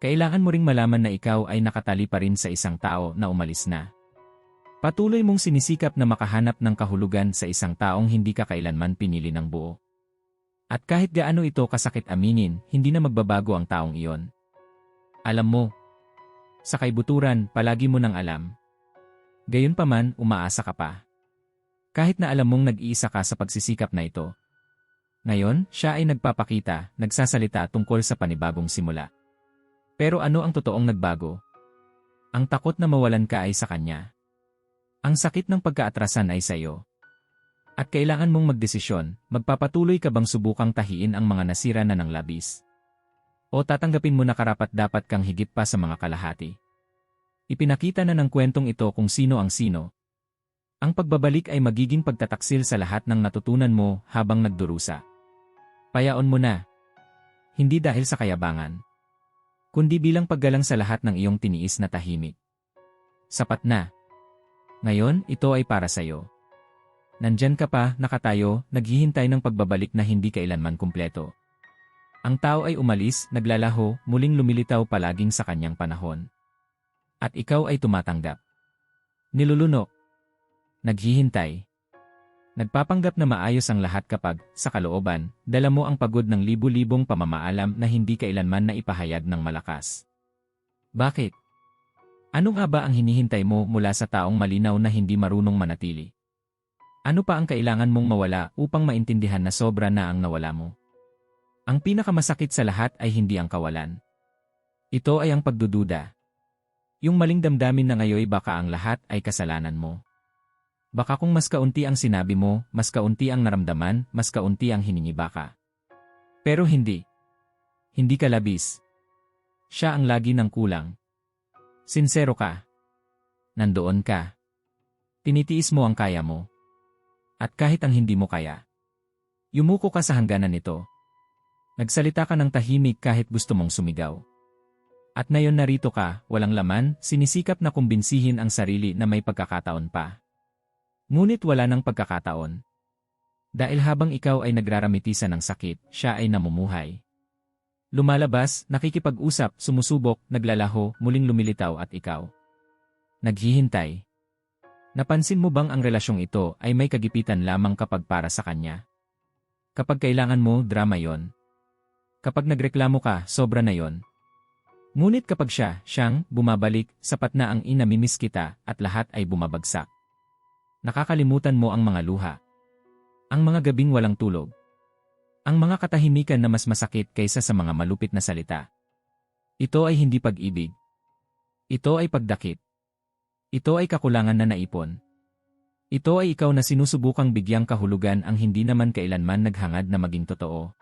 Kailangan mo ring malaman na ikaw ay nakatali pa rin sa isang tao na umalis na. Patuloy mong sinisikap na makahanap ng kahulugan sa isang taong hindi ka kailanman pinili ng buo. At kahit gaano ito kasakit aminin, hindi na magbabago ang taong iyon. Alam mo, sa kaibuturan, palagi mo nang alam. Gayunpaman, umaasa ka pa. Kahit na alam mong nag-iisa ka sa pagsisikap na ito. Ngayon, siya ay nagpapakita, nagsasalita tungkol sa panibagong simula. Pero ano ang totoong nagbago? Ang takot na mawalan ka ay sa kanya. Ang sakit ng pagkaatrasan ay sa iyo. At kailangan mong magdesisyon, magpapatuloy ka bang subukang tahiin ang mga nasira na ng labis? O tatanggapin mo na karapat dapat kang higit pa sa mga kalahati? Ipinakita na ng kwentong ito kung sino ang sino. Ang pagbabalik ay magiging pagtataksil sa lahat ng natutunan mo habang nagdurusa. Payaon mo na. Hindi dahil sa kayabangan. Kundi bilang paggalang sa lahat ng iyong tiniis na tahimik. Sapat na. Ngayon, ito ay para sa iyo. Nandyan ka pa, nakatayo, naghihintay ng pagbabalik na hindi kailanman kumpleto. Ang tao ay umalis, naglalaho, muling lumilitaw palaging sa kanyang panahon. At ikaw ay tumatanggap. Nilulunok. Naghihintay. Nagpapanggap na maayos ang lahat kapag, sa kalooban, dala mo ang pagod ng libu-libong pamamaalam na hindi kailanman na ipahayag ng malakas. Bakit? Ano nga ba ang hinihintay mo mula sa taong malinaw na hindi marunong manatili? Ano pa ang kailangan mong mawala upang maintindihan na sobra na ang nawala mo? Ang pinakamasakit sa lahat ay hindi ang kawalan. Ito ay ang pagdududa. Yung maling damdamin na ngayoy baka ang lahat ay kasalanan mo. Baka kung mas kaunti ang sinabi mo, mas kaunti ang naramdaman, mas kaunti ang hiningi baka. Pero hindi. Hindi ka labis. Siya ang lagi ng kulang. Sinsero ka. Nandoon ka. Tinitiis mo ang kaya mo. At kahit ang hindi mo kaya. Yumuko ka sa hangganan nito. Nagsalita ka ng tahimik kahit gusto mong sumigaw. At ngayon narito ka, walang laman, sinisikap na kumbinsihin ang sarili na may pagkakataon pa. Ngunit wala ng pagkakataon. Dahil habang ikaw ay nagraramitisan ng sakit, siya ay namumuhay. Lumalabas, nakikipag-usap, sumusubok, naglalaho, muling lumilitaw at ikaw. Naghihintay. Napansin mo bang ang relasyong ito ay may kagipitan lamang kapag para sa kanya? Kapag kailangan mo, drama yon. Kapag nagreklamo ka, sobra na yon. Ngunit kapag siya, siyang, bumabalik, sapat na ang inamimiss kita at lahat ay bumabagsak. Nakakalimutan mo ang mga luha. Ang mga gabing walang tulog. Ang mga katahimikan na mas masakit kaysa sa mga malupit na salita. Ito ay hindi pag-ibig. Ito ay pagdakit. Ito ay kakulangan na naipon. Ito ay ikaw na sinusubukang bigyang kahulugan ang hindi naman kailanman naghangad na maging totoo.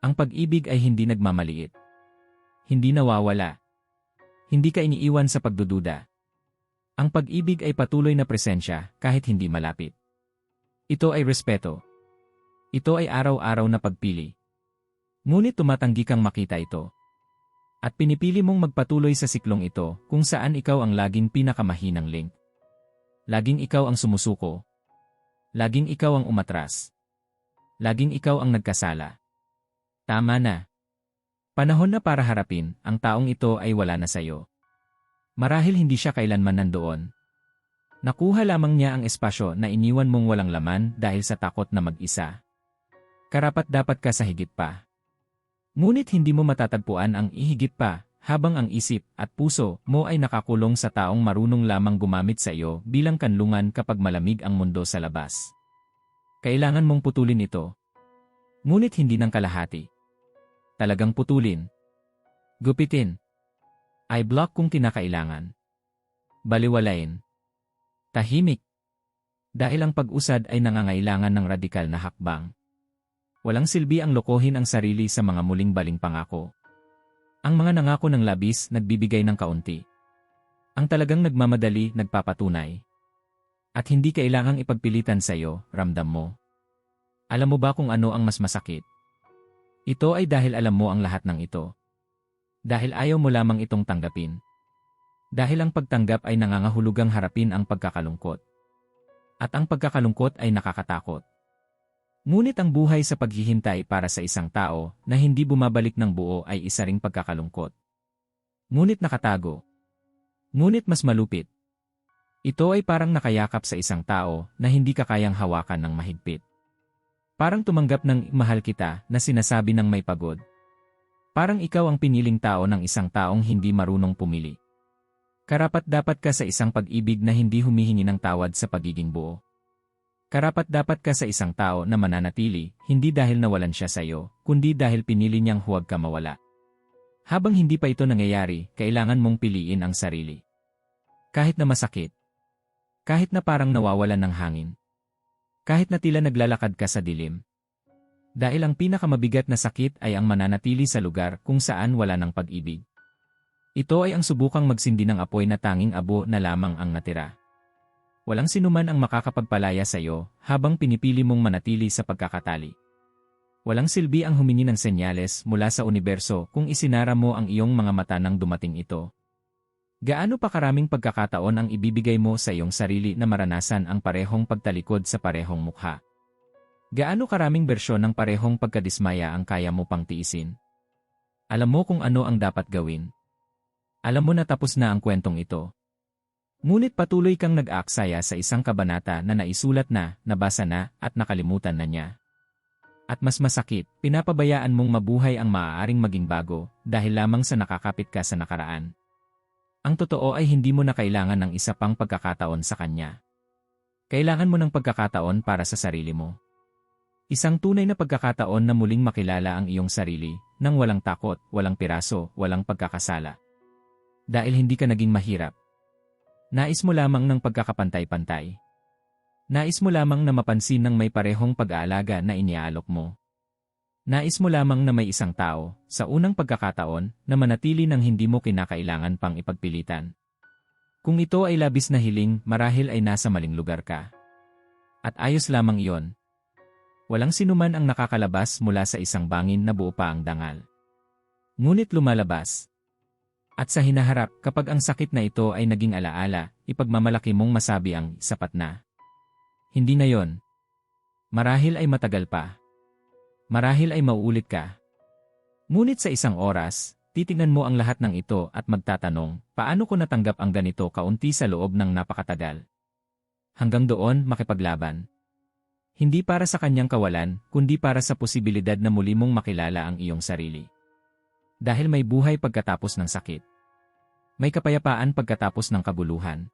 Ang pag-ibig ay hindi nagmamaliit. Hindi nawawala. Hindi ka iniiwan sa pagdududa. Ang pag-ibig ay patuloy na presensya kahit hindi malapit. Ito ay respeto. Ito ay araw-araw na pagpili. Ngunit tumatanggi kang makita ito. At pinipili mong magpatuloy sa siklong ito kung saan ikaw ang laging pinakamahinang link. Laging ikaw ang sumusuko. Laging ikaw ang umatras. Laging ikaw ang nagkasala. Tama na. Panahon na para harapin, ang taong ito ay wala na sayo. Marahil hindi siya kailanman nandoon. Nakuha lamang niya ang espasyo na iniwan mong walang laman dahil sa takot na mag-isa. Karapat dapat ka sa higit pa. Ngunit hindi mo matatagpuan ang ihigit pa habang ang isip at puso mo ay nakakulong sa taong marunong lamang gumamit sa iyo bilang kanlungan kapag malamig ang mundo sa labas. Kailangan mong putulin ito. Ngunit hindi ng kalahati. Talagang putulin. Gupitin. I block kung kinakailangan. Baliwalain. Tahimik. Dahil ang pag-usad ay nangangailangan ng radikal na hakbang. Walang silbi ang lokohin ang sarili sa mga muling baling pangako. Ang mga nangako ng labis nagbibigay ng kaunti. Ang talagang nagmamadali nagpapatunay. At hindi kailangang ipagpilitan sa iyo, ramdam mo. Alam mo ba kung ano ang mas masakit? Ito ay dahil alam mo ang lahat ng ito. Dahil ayaw mo lamang itong tanggapin. Dahil ang pagtanggap ay nangangahulugang harapin ang pagkakalungkot. At ang pagkakalungkot ay nakakatakot. Ngunit ang buhay sa paghihintay para sa isang tao na hindi bumabalik ng buo ay isa ring pagkakalungkot. Ngunit nakatago. Ngunit mas malupit. Ito ay parang nakayakap sa isang tao na hindi ka kayang hawakan ng mahigpit. Parang tumanggap ng mahal kita na sinasabi ng may pagod. Parang ikaw ang piniling tao ng isang taong hindi marunong pumili. Karapat dapat ka sa isang pag-ibig na hindi humihingi ng tawad sa pagiging buo. Karapat dapat ka sa isang tao na mananatili, hindi dahil nawalan siya sa iyo, kundi dahil pinili niyang huwag ka mawala. Habang hindi pa ito nangyayari, kailangan mong piliin ang sarili. Kahit na masakit. Kahit na parang nawawalan ng hangin. Kahit na tila naglalakad ka sa dilim. Dahil ang pinakamabigat na sakit ay ang mananatili sa lugar kung saan wala ng pag-ibig. Ito ay ang subukang magsindi ng apoy na tanging abo na lamang ang natira. Walang sinuman ang makakapagpalaya sa iyo habang pinipili mong manatili sa pagkakatali. Walang silbi ang humingi ng senyales mula sa universo kung isinara mo ang iyong mga mata nang dumating ito. Gaano pa karaming pagkakataon ang ibibigay mo sa iyong sarili na maranasan ang parehong pagtalikod sa parehong mukha? Gaano karaming bersyon ng parehong pagkadismaya ang kaya mo pang tiisin? Alam mo kung ano ang dapat gawin. Alam mo na tapos na ang kwentong ito. Ngunit patuloy kang nag-aaksaya sa isang kabanata na naisulat na, nabasa na, at nakalimutan na niya. At mas masakit, pinapabayaan mong mabuhay ang maaaring maging bago dahil lamang sa nakakapit ka sa nakaraan. Ang totoo ay hindi mo na kailangan ng isa pang pagkakataon sa kanya. Kailangan mo ng pagkakataon para sa sarili mo. Isang tunay na pagkakataon na muling makilala ang iyong sarili, nang walang takot, walang piraso, walang pagkakasala. Dahil hindi ka naging mahirap, Nais mo lamang ng pagkakapantay-pantay. Nais mo lamang na mapansin ng may parehong pag-aalaga na iniaalok mo. Nais mo lamang na may isang tao, sa unang pagkakataon, na manatili ng hindi mo kinakailangan pang ipagpilitan. Kung ito ay labis na hiling, marahil ay nasa maling lugar ka. At ayos lamang iyon. Walang sinuman ang nakakalabas mula sa isang bangin na buo pa ang dangal. Ngunit lumalabas, at sa hinaharap, kapag ang sakit na ito ay naging alaala, ipagmamalaki mong masabi ang sapat na. Hindi na yon. Marahil ay matagal pa. Marahil ay mauulit ka. Ngunit sa isang oras, titingnan mo ang lahat ng ito at magtatanong, paano ko natanggap ang ganito kaunti sa loob ng napakatagal? Hanggang doon, makipaglaban. Hindi para sa kanyang kawalan, kundi para sa posibilidad na muli mong makilala ang iyong sarili. Dahil may buhay pagkatapos ng sakit. May kapayapaan pagkatapos ng kabuluhan.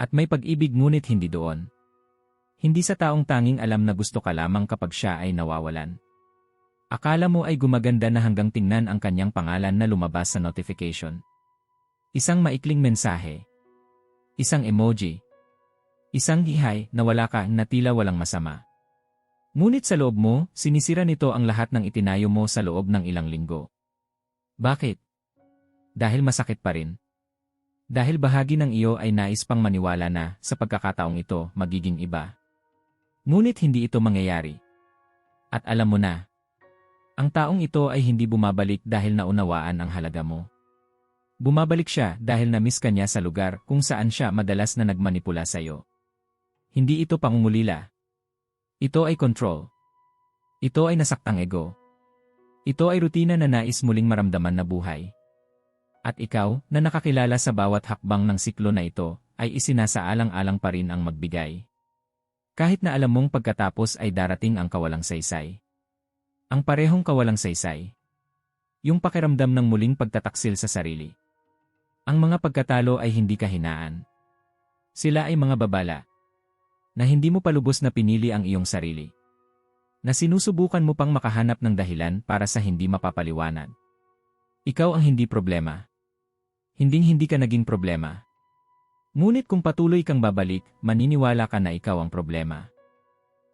At may pag-ibig ngunit hindi doon. Hindi sa taong tanging alam na gusto ka lamang kapag siya ay nawawalan. Akala mo ay gumaganda na hanggang tingnan ang kanyang pangalan na lumabas sa notification. Isang maikling mensahe. Isang emoji. Isang hihay na wala ka na tila walang masama. Ngunit sa loob mo, sinisira nito ang lahat ng itinayo mo sa loob ng ilang linggo. Bakit? Dahil masakit pa rin. Dahil bahagi ng iyo ay nais pang maniwala na sa pagkakataong ito magiging iba. Ngunit hindi ito mangyayari. At alam mo na, ang taong ito ay hindi bumabalik dahil naunawaan ang halaga mo. Bumabalik siya dahil na-miss ka niya sa lugar kung saan siya madalas na nagmanipula sa iyo. Hindi ito pangungulila. Ito ay control. Ito ay nasaktang ego. Ito ay rutina na nais muling maramdaman na buhay. At ikaw, na nakakilala sa bawat hakbang ng siklo na ito, ay isinasaalang-alang pa rin ang magbigay. Kahit na alam mong pagkatapos ay darating ang kawalang saysay. Ang parehong kawalang saysay. Yung pakiramdam ng muling pagtataksil sa sarili. Ang mga pagkatalo ay hindi kahinaan. Sila ay mga babala. Na hindi mo palubos na pinili ang iyong sarili na sinusubukan mo pang makahanap ng dahilan para sa hindi mapapaliwanag. Ikaw ang hindi problema. Hinding-hindi ka naging problema. Ngunit kung patuloy kang babalik, maniniwala ka na ikaw ang problema.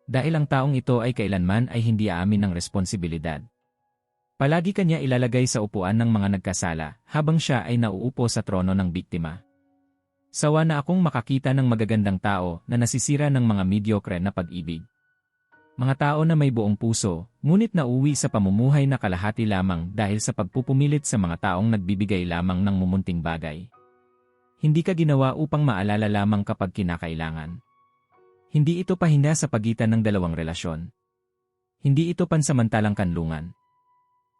Dahil ang taong ito ay kailanman ay hindi aamin ng responsibilidad. Palagi kanya ilalagay sa upuan ng mga nagkasala habang siya ay nauupo sa trono ng biktima. Sawa na akong makakita ng magagandang tao na nasisira ng mga mediocre na pag-ibig. Mga tao na may buong puso, ngunit nauwi sa pamumuhay na kalahati lamang dahil sa pagpupumilit sa mga taong nagbibigay lamang ng mumunting bagay. Hindi ka ginawa upang maalala lamang kapag kinakailangan. Hindi ito pahinda sa pagitan ng dalawang relasyon. Hindi ito pansamantalang kanlungan.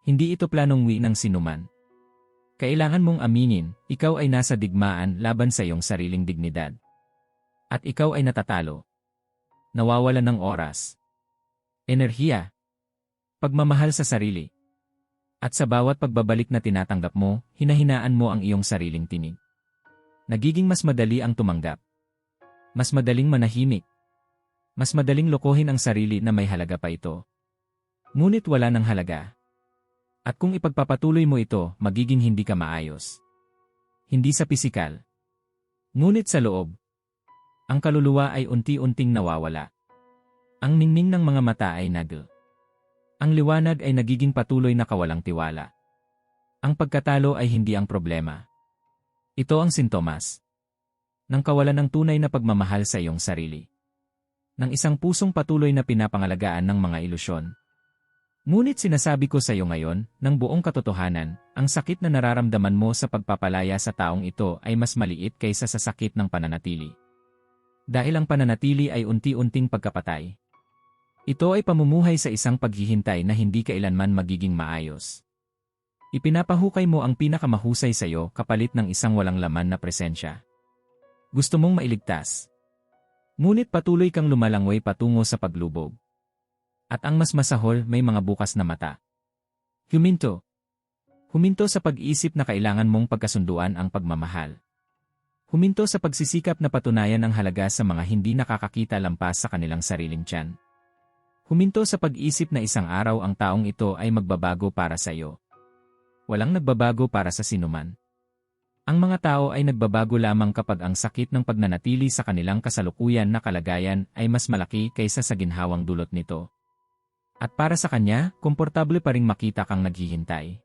Hindi ito planong wi ng sinuman. Kailangan mong aminin, ikaw ay nasa digmaan laban sa iyong sariling dignidad. At ikaw ay natatalo. Nawawalan ng oras. Enerhiya. Pagmamahal sa sarili. At sa bawat pagbabalik na tinatanggap mo, hinahinaan mo ang iyong sariling tinig. Nagiging mas madali ang tumanggap. Mas madaling manahimik. Mas madaling lokohin ang sarili na may halaga pa ito. Ngunit wala ng halaga. At kung ipagpapatuloy mo ito, magiging hindi ka maayos. Hindi sa pisikal. Ngunit sa loob. Ang kaluluwa ay unti-unting nawawala. Ang ningning ng mga mata ay nagl. Ang liwanag ay nagiging patuloy na kawalang tiwala. Ang pagkatalo ay hindi ang problema. Ito ang sintomas ng kawalan ng tunay na pagmamahal sa iyong sarili. Ng isang pusong patuloy na pinapangalagaan ng mga ilusyon. Ngunit sinasabi ko sa iyo ngayon, ng buong katotohanan, ang sakit na nararamdaman mo sa pagpapalaya sa taong ito ay mas maliit kaysa sa sakit ng pananatili. Dahil ang pananatili ay unti-unting pagkapatay. Ito ay pamumuhay sa isang paghihintay na hindi kailanman magiging maayos. Ipinapahukay mo ang pinakamahusay sa iyo kapalit ng isang walang laman na presensya. Gusto mong mailigtas. Ngunit patuloy kang lumalangway patungo sa paglubog. At ang mas masahol may mga bukas na mata. Huminto. Huminto sa pag-iisip na kailangan mong pagkasunduan ang pagmamahal. Huminto sa pagsisikap na patunayan ang halaga sa mga hindi nakakakita lampas sa kanilang sariling tiyan. Huminto sa pag-isip na isang araw ang taong ito ay magbabago para sa iyo. Walang nagbabago para sa sinuman. Ang mga tao ay nagbabago lamang kapag ang sakit ng pagnanatili sa kanilang kasalukuyan na kalagayan ay mas malaki kaysa sa ginhawang dulot nito. At para sa kanya, komportable pa ring makita kang naghihintay.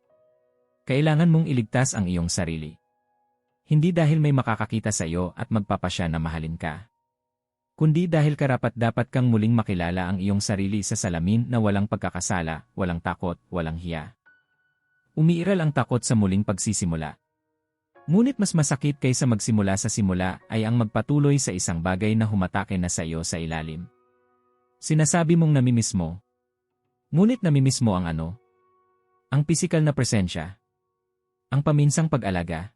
Kailangan mong iligtas ang iyong sarili. Hindi dahil may makakakita sa iyo at magpapasya na mahalin ka. Kundi dahil karapat dapat kang muling makilala ang iyong sarili sa salamin na walang pagkakasala, walang takot, walang hiya. Umiiral ang takot sa muling pagsisimula. Ngunit mas masakit kaysa magsimula sa simula ay ang magpatuloy sa isang bagay na humatake na sa iyo sa ilalim. Sinasabi mong namimiss mo, Ngunit namimiss mo ang ano? Ang pisikal na presensya. Ang paminsang pag-alaga.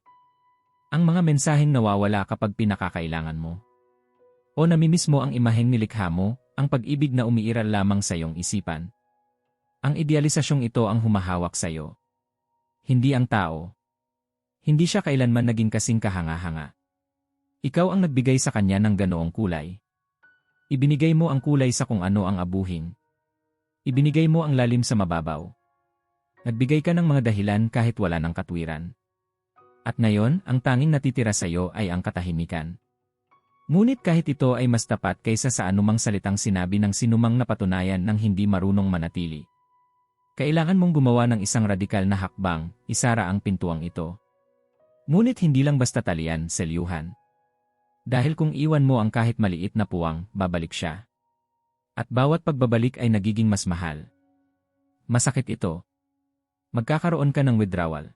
Ang mga mensaheng nawawala kapag pinakakailangan mo. O namimiss mo ang imaheng nilikha mo, ang pag-ibig na umiiral lamang sa iyong isipan. Ang idealisasyong ito ang humahawak sa iyo. Hindi ang tao. Hindi siya kailanman naging kasing kahanga-hanga. Ikaw ang nagbigay sa kanya ng ganoong kulay. Ibinigay mo ang kulay sa kung ano ang abuhin. Ibinigay mo ang lalim sa mababaw. Nagbigay ka ng mga dahilan kahit wala ng katwiran. At ngayon, ang tanging natitira sa iyo ay ang katahimikan. Ngunit kahit ito ay mas tapat kaysa sa anumang salitang sinabi ng sinumang napatunayan ng hindi marunong manatili. Kailangan mong gumawa ng isang radikal na hakbang, isara ang pintuang ito. Ngunit hindi lang basta talian, selyuhan. Dahil kung iwan mo ang kahit maliit na puwang, babalik siya. At bawat pagbabalik ay nagiging mas mahal. Masakit ito. Magkakaroon ka ng withdrawal.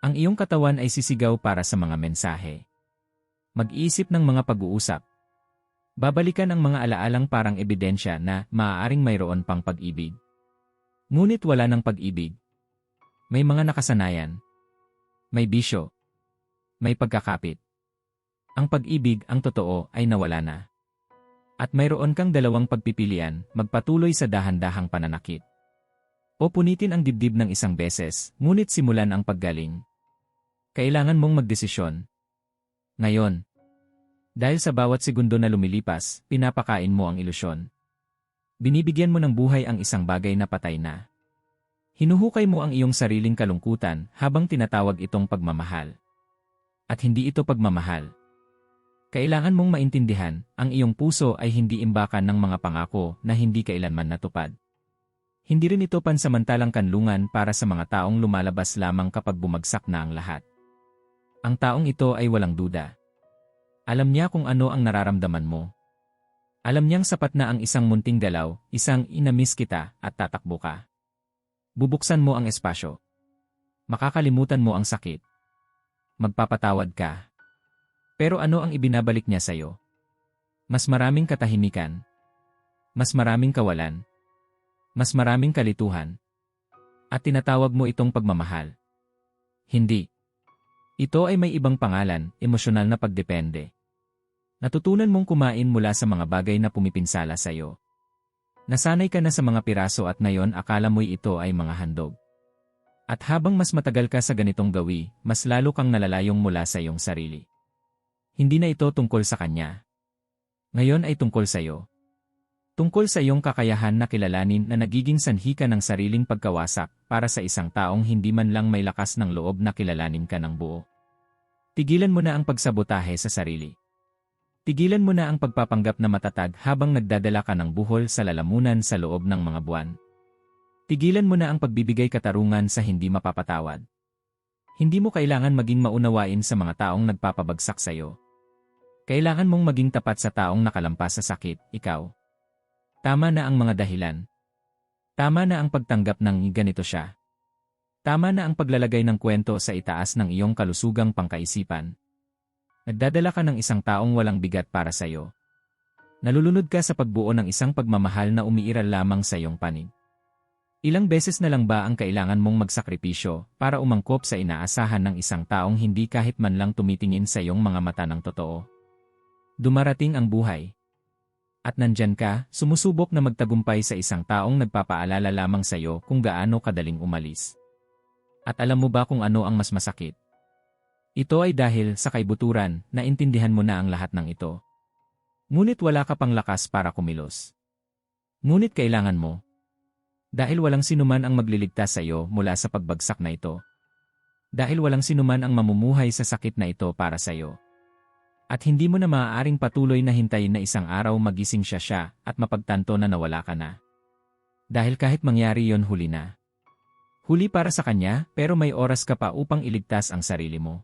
Ang iyong katawan ay sisigaw para sa mga mensahe. Mag-iisip ng mga pag-uusap. Babalikan ang mga alaalang parang ebidensya na maaaring mayroon pang pag-ibig. Ngunit wala ng pag-ibig. May mga nakasanayan. May bisyo. May pagkakapit. Ang pag-ibig, ang totoo, ay nawala na. At mayroon kang dalawang pagpipilian, magpatuloy sa dahan-dahang pananakit. O punitin ang dibdib ng isang beses, ngunit simulan ang paggaling. Kailangan mong magdesisyon. Ngayon. Dahil sa bawat segundo na lumilipas, pinapakain mo ang ilusyon. Binibigyan mo ng buhay ang isang bagay na patay na. Hinuhukay mo ang iyong sariling kalungkutan habang tinatawag itong pagmamahal. At hindi ito pagmamahal. Kailangan mong maintindihan, ang iyong puso ay hindi imbakan ng mga pangako na hindi kailanman natupad. Hindi rin ito pansamantalang kanlungan para sa mga taong lumalabas lamang kapag bumagsak na ang lahat. Ang taong ito ay walang duda. Alam niya kung ano ang nararamdaman mo. Alam niyang sapat na ang isang munting dalaw, isang inamis kita at tatakbo ka. Bubuksan mo ang espasyo. Makakalimutan mo ang sakit. Magpapatawad ka. Pero ano ang ibinabalik niya sa'yo? Mas maraming katahimikan. Mas maraming kawalan. Mas maraming kalituhan. At tinatawag mo itong pagmamahal. Hindi. Ito ay may ibang pangalan, emosyonal na pagdepende. Natutunan mong kumain mula sa mga bagay na pumipinsala sa iyo. Nasanay ka na sa mga piraso at ngayon akala mo'y ito ay mga handog. At habang mas matagal ka sa ganitong gawi, mas lalo kang nalalayong mula sa iyong sarili. Hindi na ito tungkol sa kanya. Ngayon ay tungkol sa iyo. Tungkol sa iyong kakayahan na kilalanin na nagiging sanhi ka ng sariling pagkawasak para sa isang taong hindi man lang may lakas ng loob na kilalanin ka ng buo. Tigilan mo na ang pagsabotahe sa sarili. Tigilan mo na ang pagpapanggap na matatag habang nagdadala ka ng buhol sa lalamunan sa loob ng mga buwan. Tigilan mo na ang pagbibigay katarungan sa hindi mapapatawad. Hindi mo kailangan maging maunawain sa mga taong nagpapabagsak sa iyo. Kailangan mong maging tapat sa taong nakalampas sa sakit, ikaw. Tama na ang mga dahilan. Tama na ang pagtanggap ng ganito siya. Tama na ang paglalagay ng kwento sa itaas ng iyong kalusugang pangkaisipan. Nagdadala ka ng isang taong walang bigat para sa iyo. Nalulunod ka sa pagbuo ng isang pagmamahal na umiiral lamang sa iyong panig. Ilang beses na lang ba ang kailangan mong magsakripisyo para umangkop sa inaasahan ng isang taong hindi kahit man lang tumitingin sa iyong mga mata ng totoo? Dumarating ang buhay. At nandyan ka, sumusubok na magtagumpay sa isang taong nagpapaalala lamang sa iyo kung gaano kadaling umalis. At alam mo ba kung ano ang mas masakit? Ito ay dahil sa kaibuturan na intindihan mo na ang lahat ng ito. Ngunit wala ka pang lakas para kumilos. Ngunit kailangan mo. Dahil walang sinuman ang magliligtas sa iyo mula sa pagbagsak na ito. Dahil walang sinuman ang mamumuhay sa sakit na ito para sa iyo. At hindi mo na maaaring patuloy na hintayin na isang araw magising siya siya at mapagtanto na nawala ka na. Dahil kahit mangyari yon huli na. Huli para sa kanya pero may oras ka pa upang iligtas ang sarili mo.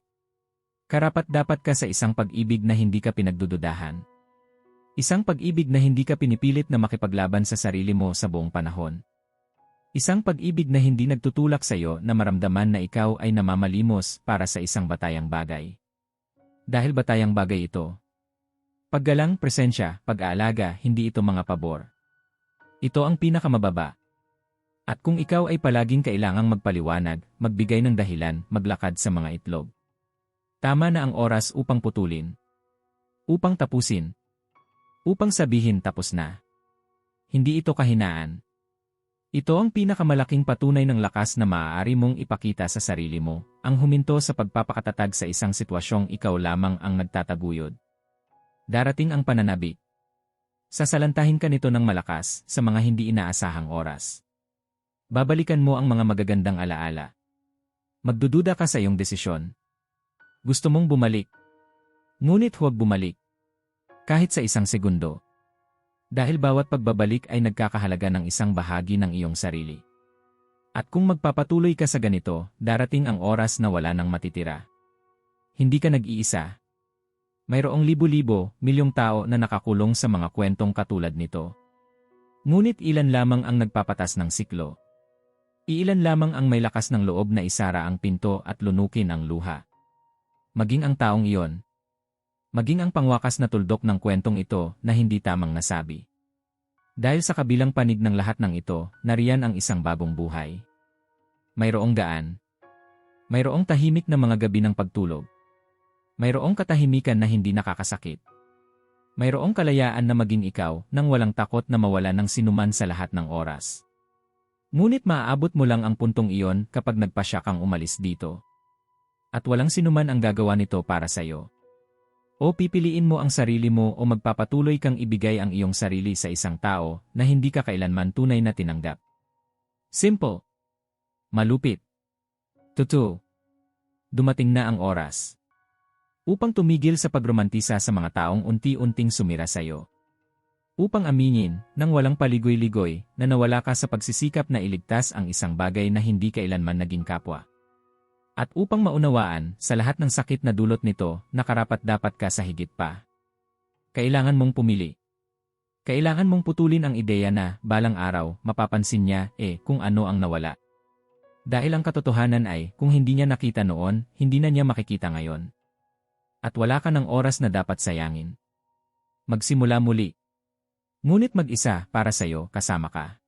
Karapat dapat ka sa isang pag-ibig na hindi ka pinagdududahan. Isang pag-ibig na hindi ka pinipilit na makipaglaban sa sarili mo sa buong panahon. Isang pag-ibig na hindi nagtutulak sa iyo na maramdaman na ikaw ay namamalimos para sa isang batayang bagay. Dahil batayang bagay ito. Paggalang, presensya, pag-aalaga, hindi ito mga pabor. Ito ang pinakamababa. At kung ikaw ay palaging kailangang magpaliwanag, magbigay ng dahilan, maglakad sa mga itlog. Tama na ang oras upang putulin. Upang tapusin. Upang sabihin tapos na. Hindi ito kahinaan. Ito ang pinakamalaking patunay ng lakas na maaari mong ipakita sa sarili mo, ang huminto sa pagpapakatatag sa isang sitwasyong ikaw lamang ang nagtataguyod. Darating ang pananabik. Sasalantahin ka nito ng malakas sa mga hindi inaasahang oras. Babalikan mo ang mga magagandang alaala. Magdududa ka sa iyong desisyon. Gusto mong bumalik. Ngunit huwag bumalik. Kahit sa isang segundo. Dahil bawat pagbabalik ay nagkakahalaga ng isang bahagi ng iyong sarili. At kung magpapatuloy ka sa ganito, darating ang oras na wala nang matitira. Hindi ka nag-iisa. Mayroong libo-libo, milyong tao na nakakulong sa mga kwentong katulad nito. Ngunit ilan lamang ang nagpapatas ng siklo. Iilan lamang ang may lakas ng loob na isara ang pinto at lunukin ang luha. Maging ang taong iyon, maging ang pangwakas na tuldok ng kwentong ito na hindi tamang nasabi. Dahil sa kabilang panig ng lahat ng ito, nariyan ang isang bagong buhay. Mayroong gaan. Mayroong tahimik na mga gabi ng pagtulog. Mayroong katahimikan na hindi nakakasakit. Mayroong kalayaan na maging ikaw nang walang takot na mawala ng sinuman sa lahat ng oras. Ngunit maaabot mo lang ang puntong iyon kapag nagpasya kang umalis dito. At walang sinuman ang gagawa nito para sa iyo. O pipiliin mo ang sarili mo o magpapatuloy kang ibigay ang iyong sarili sa isang tao na hindi ka kailanman tunay na tinanggap. Simple. Malupit. Totoo. Dumating na ang oras. Upang tumigil sa pagromantisa sa mga taong unti-unting sumira sa iyo. Upang aminin, nang walang paligoy-ligoy, na nawala ka sa pagsisikap na iligtas ang isang bagay na hindi kailanman naging kapwa. At upang maunawaan, sa lahat ng sakit na dulot nito, nakarapat dapat ka sa higit pa. Kailangan mong pumili. Kailangan mong putulin ang ideya na, balang araw, mapapansin niya, eh, kung ano ang nawala. Dahil ang katotohanan ay, kung hindi niya nakita noon, hindi na niya makikita ngayon. At wala ka ng oras na dapat sayangin. Magsimula muli. Ngunit mag-isa para sa'yo, kasama ka.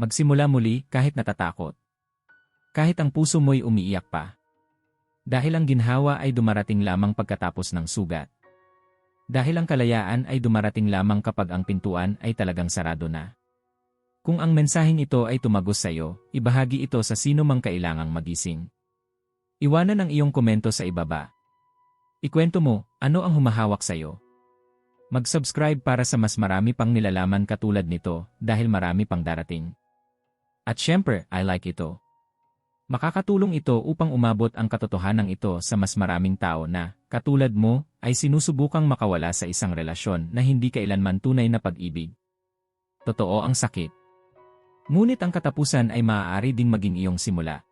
Magsimula muli kahit natatakot. Kahit ang puso mo'y umiiyak pa. Dahil ang ginhawa ay dumarating lamang pagkatapos ng sugat. Dahil ang kalayaan ay dumarating lamang kapag ang pintuan ay talagang sarado na. Kung ang mensaheng ito ay tumagos sa iyo, ibahagi ito sa sino mang kailangang magising. Iwanan ang iyong komento sa ibaba. Ikwento mo, ano ang humahawak sa iyo? Mag-subscribe para sa mas marami pang nilalaman katulad nito dahil marami pang darating. At syempre, I like ito. Makakatulong ito upang umabot ang katotohanan ito sa mas maraming tao na, katulad mo, ay sinusubukang makawala sa isang relasyon na hindi kailanman tunay na pag-ibig. Totoo ang sakit. Ngunit ang katapusan ay maaari ding maging iyong simula.